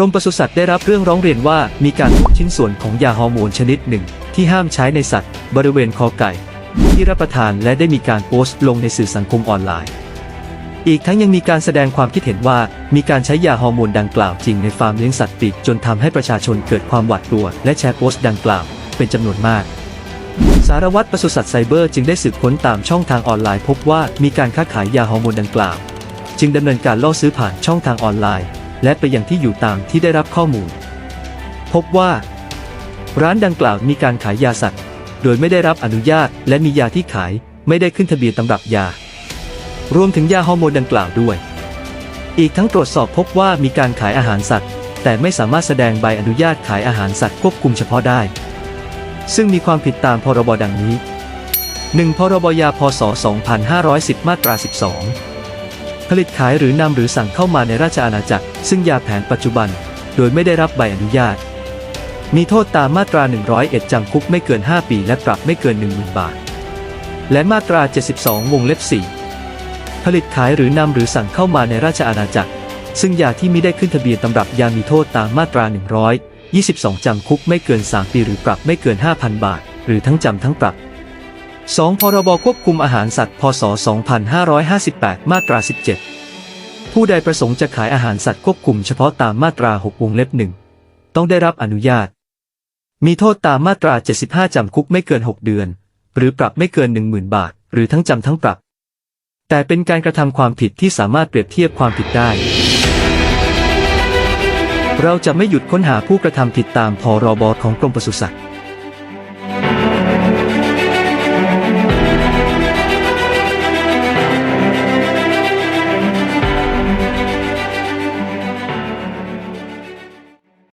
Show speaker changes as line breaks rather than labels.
กรมปศุสัตว์ได้รับเรื่องร้องเรียนว่ามีการพบชิ้นส่วนของยาฮอร์โมนชนิดหนึ่ง ที่ห้ามใช้ในสัตว์ บริเวณคอไก่ ที่รับประทานและได้มีการโพสต์ลงในสื่อสังคมออนไลน์ อีกทั้งยังมีการแสดงความคิดเห็นว่ามีการใช้ยาฮอร์โมนดังกล่าวจริงในฟาร์มเลี้ยงสัตว์ปีกจนทำให้ประชาชนเกิดความหวาดกลัว และแชร์โพสต์ดังกล่าว เป็นจำนวนมากสารวัตรปศุสัตว์ไซเบอร์จึงได้สืบค้นตามช่องทางออนไลน์ พบว่ามีการค้าขายยาฮอร์โมนดังกล่าว จึงดำเนินการล่อซื้อผ่านช่องทางออนไลน์ และไปยังที่อยู่ตามที่ได้รับข้อมูล พบว่า ร้านดังกล่าวมีการขายยาสัตว์ โดยไม่ได้รับอนุญาต และมียาที่ขายไม่ได้ขึ้นทะเบียนตำรับยา รวมถึงยาฮอร์โมนดังกล่าวด้วย อีกทั้งตรวจสอบพบว่ามีการขายอาหารสัตว์ แต่ไม่สามารถแสดงใบอนุญาตขายอาหารสัตว์ควบคุมเฉพาะได้ ซึ่งมีความผิดตามพรบดังนี้ 1. พรบยาพศ 2510 มาตรา 12 ผลิตขายหรือนำหรือสั่งเข้ามาในราชอาณาจักร ซึ่งยาแผนปัจจุบัน โดยไม่ได้รับใบอนุญาต มีโทษตามมาตรา 101 จำคุกไม่เกิน 5 ปี และปรับไม่เกิน 10,000 บาท และมาตรา 72 วงเล็บ 4 ผลิตขายหรือนำหรือสั่งเข้ามาในราชอาณาจักร ซึ่งยาที่ไม่ได้ขึ้นทะเบียนตำรับยามีโทษตามมาตรา122 จำคุกไม่เกิน 3 ปี หรือปรับไม่เกิน 5,000 บาท หรือทั้งจำทั้งปรับ 2. พรบควบคุมอาหารสัตว์ พศ 2558 มาตรา 17 ผู้ใดประสงค์จะขายอาหารสัตว์ควบคุมเฉพาะตามมาตรา 6 วงเล็บ1ต้องได้รับอนุญาต มีโทษตามมาตรา 75 จำคุกไม่เกิน 6 เดือน หรือปรับไม่เกิน 10,000 บาท หรือทั้งจำทั้งปรับ แต่เป็นการกระทำความผิดที่สามารถเปรียบเทียบความผิดได้ เราจะไม่หยุดค้นหาผู้กระทำผิดตามพรบของกรมปศุสัตว์